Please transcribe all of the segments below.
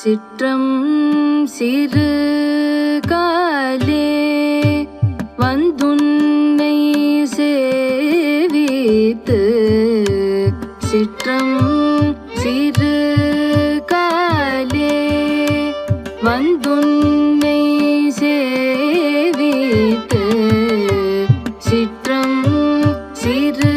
சிற்றம் சிறு காலே வந்துன்னை சேவித்து சிற்றம் சிறு காலே வந்துன்னை சேவித்து சிற்றம் சிறு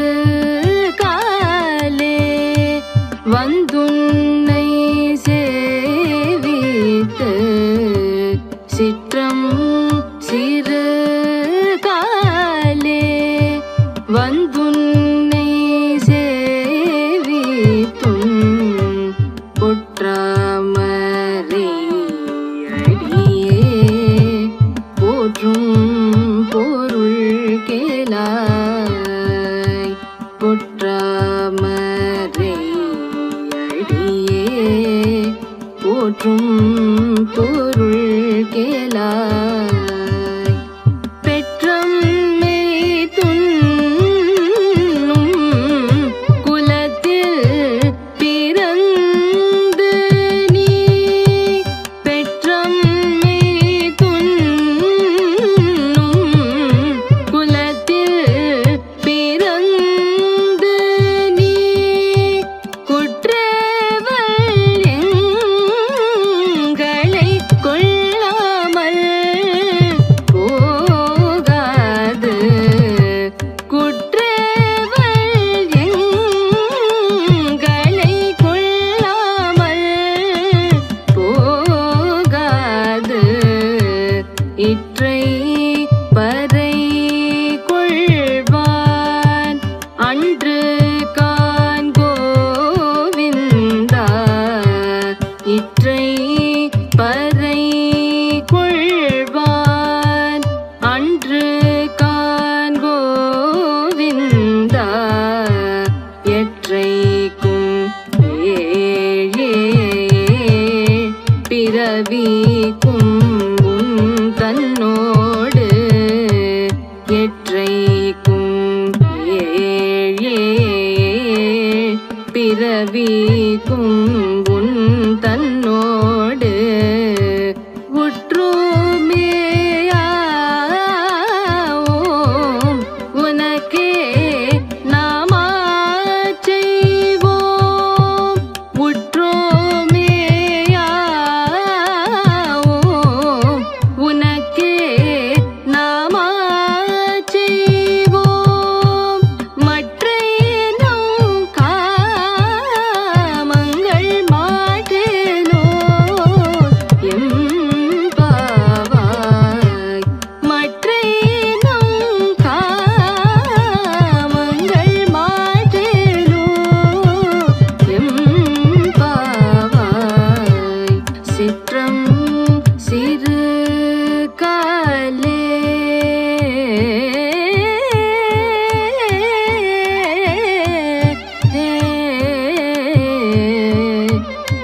பொருள் கேளா ஏற்ற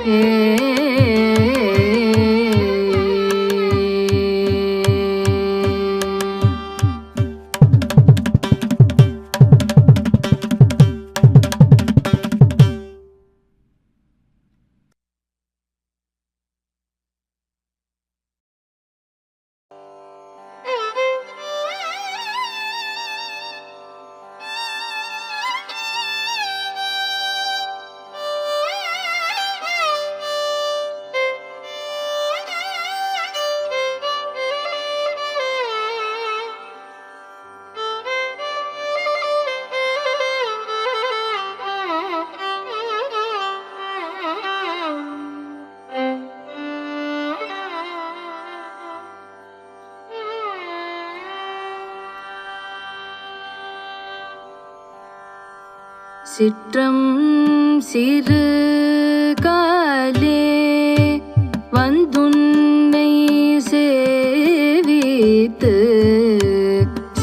Yeah. சிற்றம் சிறு காலே வந்துன்னை சேவித்து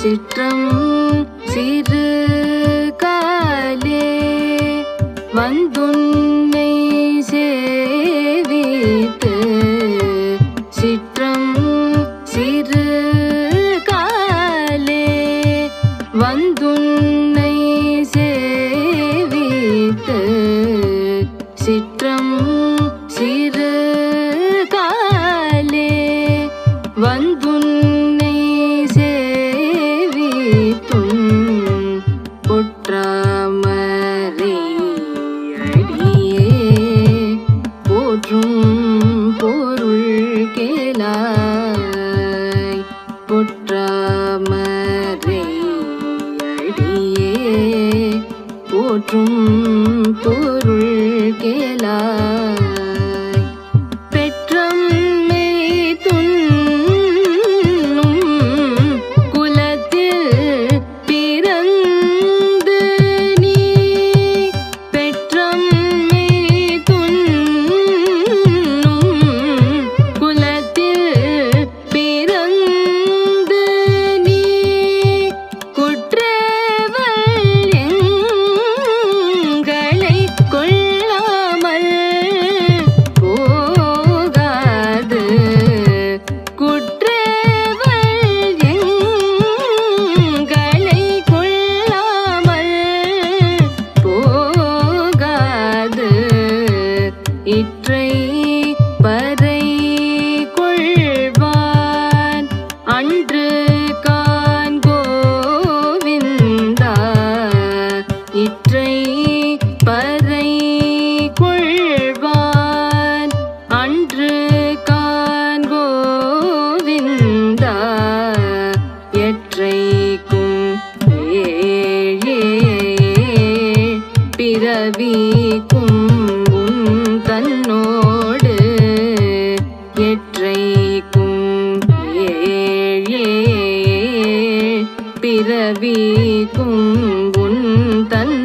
சிற்றம் சிறு காலே வந்துன்னை சேவித்து சிற்றம் சிறு காலே வந்துன்னை சே பிறவி குங்குண் தன்